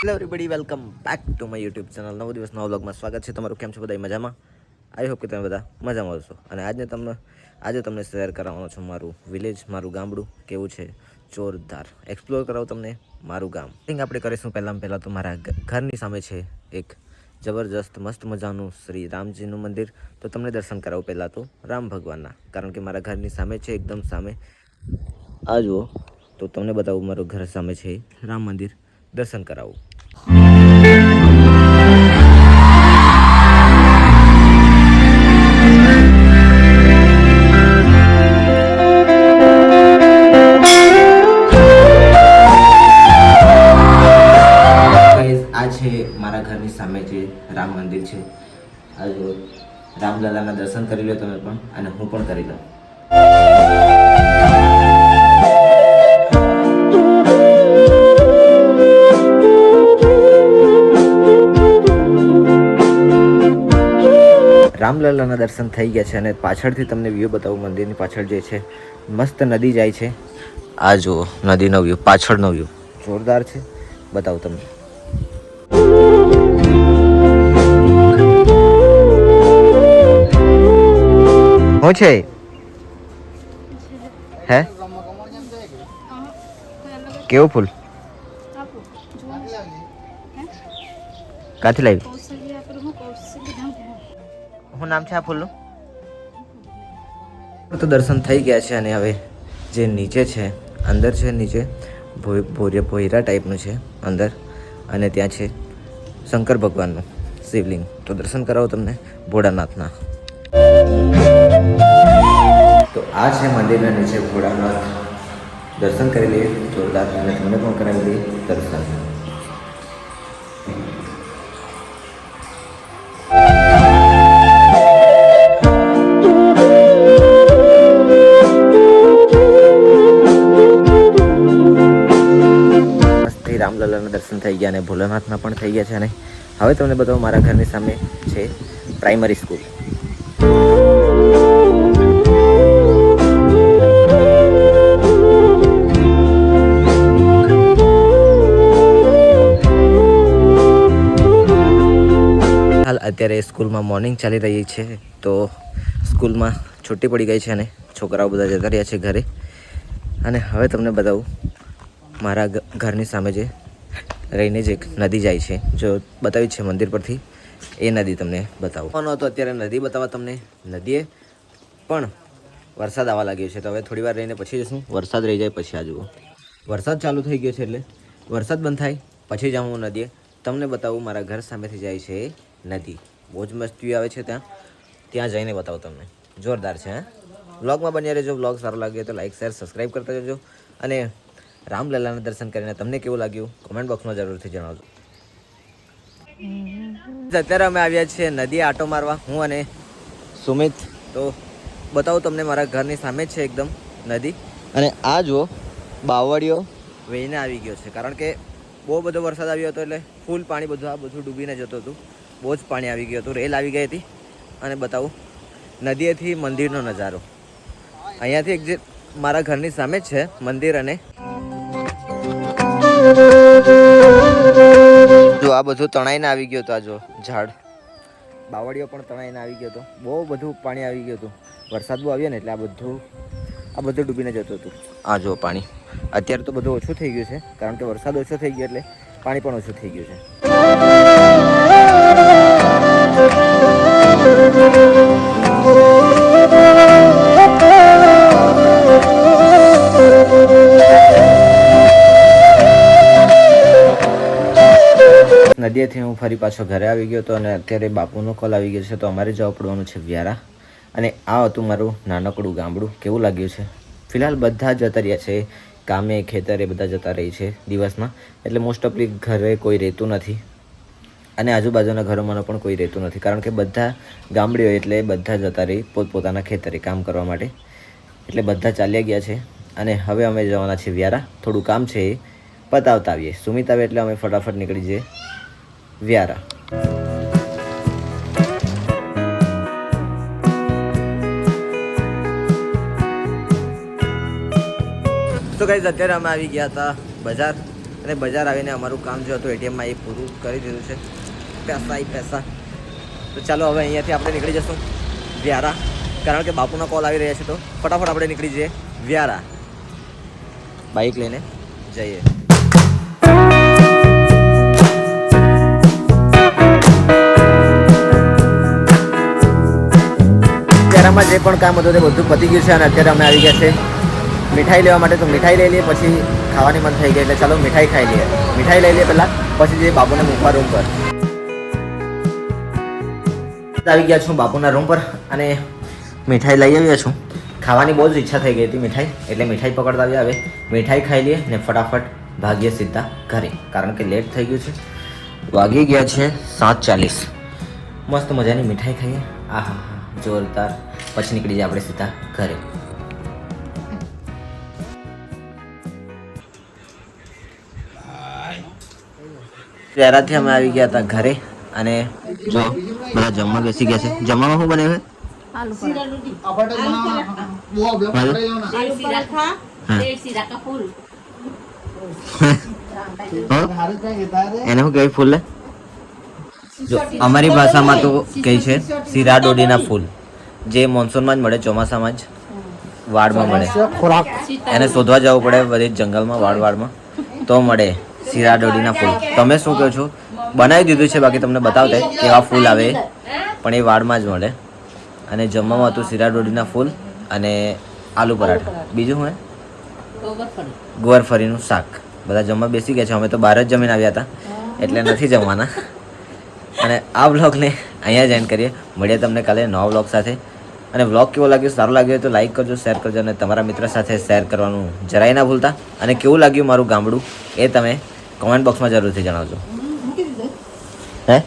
Hello everybody welcome back to my YouTube channel નવો દિવસ નવા બ્લોગમાં સ્વાગત છે. તમારું કેમ છો? બધા મજામાં? આઈ હોપ કે તમે બધા મજામાં હશો. અને આજને તમને આજે તમને શેર કરાવવાનો છું મારું વિલેજ મારું ગામડું. કેવું છે? જોરદાર. એક્સપ્લોર કરાવું તમને મારું ગામ. થિંક આપણે કરીશું પહેલાં. પહેલાં તો મારા ઘરની સામે છે એક જબરજસ્ત, મસ્ત મજાનું શ્રી રામજીનું મંદિર. તો તમને દર્શન કરાવું પહેલાં તો રામ ભગવાનના. કારણ કે મારા ઘરની સામે છે, એકદમ સામે. આ જુઓ. તો તમને બતાવું, મારું ઘર સામે છે રામ મંદિર. દર્શન કરાવું. મારા ઘરની સામે જે રામ મંદિર છે. આ જો રામલલાના દર્શન કરી લો તમે પણ, અને હું પણ કરી લઉં. રામલલાના દર્શન થઈ ગયા છે અને પાછળથી તમને વ્યૂ બતાવું મંદિરની પાછળ જે છે મસ્ત નદી જાય છે. આ જુઓ નદીનો વ્યૂ પાછળનો વ્યૂ જોરદાર છે. બતાવું તમને. શું છે? હે? કેવું ફૂલ? કાથી લાવી શું નામ છે આ ફૂલનું તો દર્શન થઈ ગયા છે અને હવે જે નીચે છે, અંદર છે નીચે, ભોય- ભોરે ભોયરા ટાઈપનું છે અંદર અને ત્યાં છે શંકર ભગવાનનું શિવલિંગ. તો દર્શન કરાવો તમને ભોળાનાથના. તો આ છે મંદિરના નીચે ભોળાનાથ. દર્શન કરી લઈએ જોરદાર અને તમને પણ કરાવી દઈએ દર્શન. મસ્તી રામલલાના દર્શન થઈ ગયા અને ભોલાનાથના પણ થઈ ગયા છે અને હવે તમને બતાવું મારા ઘરની સામે છે પ્રાઇમરી સ્કૂલ. હાલ અત્યારે સ્કૂલમાં મોર્નિંગ ચાલી રહી છે તો સ્કૂલમાં છુટ્ટી પડી ગઈ છે અને છોકરાઓ બધા જતા રહ્યા છે ઘરે. અને હવે તમને બતાવું મારા ઘરની સામે જે રહીને જ એક નદી જાય છે જો બતાવી છે મંદિર પરથી એ નદી તમને બતાવું. હતો અત્યારે નદી બતાવવા તમને નદીએ પણ વરસાદ આવવા લાગ્યો છે. તો હવે થોડી વાર રહીને પછી જશું. વરસાદ રહી જાય પછી આ જુઓ. વરસાદ ચાલુ થઈ ગયો છે એટલે વરસાદ બંધ થાય પછી જાઉં હું નદીએ. તમને બતાવું મારા ઘર સામેથી જાય છે નદી. બહુ જ મસ્ત વ્યૂ આવે છે ત્યાં. ત્યાં જઈને બતાવું તમને. જોરદાર છે હા? બ્લોગમાં બન્યા રહેજો. બ્લોગ સારો લાગ્યો તો લાઈક શેર સબસ્ક્રાઈબ કરતા જજો. અને રામલલાના દર્શન કરીને તમને કેવું લાગ્યું? કોમેન્ટ બોક્સમાં જરૂરથી જણાવજો. અત્યારે અમે આવ્યા છીએ નદી આટો મારવા હું અને સુમિત. તો બતાવું તમને મારા ઘરની સામે જ છે એકદમ નદી. અને આ જુઓ બાવળીઓ વહીને આવી ગયો છે. કારણ કે બહુ બધો વરસાદ આવ્યો હતો એટલે ફૂલ પાણી બધું આ બધું ડૂબીને જતું હતું. બહુ જ પાણી આવી ગયું હતું. રેલ આવી ગઈ હતી. અને બતાવું નદીએથી મંદિરનો નજારો. અહીંયાથી એક જે મારા ઘરની સામે જ છે મંદિર અને જો આ બધું તણાઈને આવી ગયું તો આ જો ઝાડ. બાવળીઓ પણ તણાઈને આવી ગયો હતો બહુ બધું પાણી આવી ગયું હતું. વરસાદ બહુ આવ્યો ને એટલે આ બધું આ બધું ડૂબીને જતું હતું. આ જો પાણી. અત્યારે તો બધું ઓછું થઈ ગયું છે. કારણ કે વરસાદ ઓછો થઈ ગયો એટલે પાણી પણ ઓછું થઈ ગયું છે. નદીએથી હું ફરી પાછો ઘરે આવી ગયો હતો અને અત્યારે બાપુનો કોલ આવી ગયો છે, તો અમારે જવા પડવાનું છે વ્યારા. અને આ હતું મારું નાનકડું ગામડું. કેવું લાગ્યું છે? ફિલહાલ બધા જતા રહ્યા છે. કામે ખેતરે બધા જતા રહી છે દિવસમાં. એટલે મોસ્ટ ઓફલી ઘરે કોઈ રહેતું નથી. અને આજુબાજુના ઘરોમાં પણ કોઈ રહેતું નથી. કારણ કે બધા ગામડીઓ એટલે બધા જતા રહી પોતપોતાના ખેતરે કામ કરવા માટે. એટલે બધા ચાલ્યા ગયા છે. અને હવે અમે જવાના છીએ વ્યારા. થોડું કામ છે એ પતાવતા આવીએ. સુમિત આવે એટલે અમે ફટાફટ નીકળી જઈએ. વ્યારા તો ગાઈઝ અત્યારે અમે આવી ગયા હતા બજાર અને બજાર આવીને અમારું કામ જે હતું એટીએમમાં એ પૂરું કરી દીધું છે. પૈસા એ પૈસા. તો ચાલો હવે અહીંયાથી આપણે નીકળી જશું. વ્યારા. કારણ કે બાપુના કોલ આવી રહ્યા છે તો ફટાફટ આપણે નીકળી જઈએ. વ્યારા. બાઇક લઈને જઈએ. વ્યારામાં જે પણ કામ હતું તે બધું પતી ગયું છે અને અત્યારે અમે આવી ગયા છે. મીઠાઈ લેવા માટે તો મીઠાઈ લઈ લઈએ, પછી ખાવાની મન થઈ ગઈ એટલે ચાલો મીઠાઈ ખાઈ લઈએ. મીઠાઈ લઈ લઈએ પહેલાં, પછી જઈએ બાપુને મૂકવા રૂમ પર. આવી ગયા છું બાપુના રૂમ પર અને મીઠાઈ લઈ આવ્યા છું. ખાવાની બહુ જ ઈચ્છા થઈ ગઈ હતી મીઠાઈ, એટલે મીઠાઈ પકડતા આવ્યા હવે. મીઠાઈ ખાઈ લઈએ ને ફટાફટ ભાગીએ સીધા ઘરે, કારણ કે લેટ થઈ ગયું છે. વાગી ગયા છે સાત ચાલીસ. મસ્ત મજાની મીઠાઈ ખાઈએ. આહા જોરદાર. પછી નીકળી જાય આપણે સીધા ઘરે. ત્યારાથી અમે આવી ગયા હતા ઘરે અને જો બધા જમવા બેસી ગયા છે. જમવામાં શું બને એને શું કેવી ફૂલ? અમારી ભાષામાં તો કહે છે સિરા ડોડીના ફૂલ. જે મોન્સૂનમાં જ મળે ચોમાસામાં જ વાડમાં મળે. એને શોધવા જવું પડે બધી જંગલમાં વાડ વાડમાં. તો મળે શિરાડોડીના ફૂલ. તમે શું કહો છો? બનાવી દીધું છે બાકી તમને બતાવતે કેવા ફૂલ આવે. પણ એ વાડમાં જ મળે. અને જમવામાં હતું શિરાડોડીના ફૂલ અને આલુ પરાઠા. બીજું હું? ગોવરફરીનું શાક. બધા જમવા બેસી ગયા છે. અમે તો બહાર જ જમીને આવ્યા હતા એટલે નથી જમવાના. અને આ બ્લોગને અહીંયા જ એન્ડ કરીએ. મળીએ તમને કાલે નવા બ્લોગ સાથે. અને વ્લોગ કેવો લાગ્યો સારું લાગ્યો તો લાઈક કરજો શેર કરજો અને તમારા મિત્ર સાથે શેર કરવાનું જરાય ના ભૂલતા. અને કેવું લાગ્યું મારું ગામડું એ તમે કોમેન્ટ બોક્સમાં જરૂરથી જણાવજો. હે?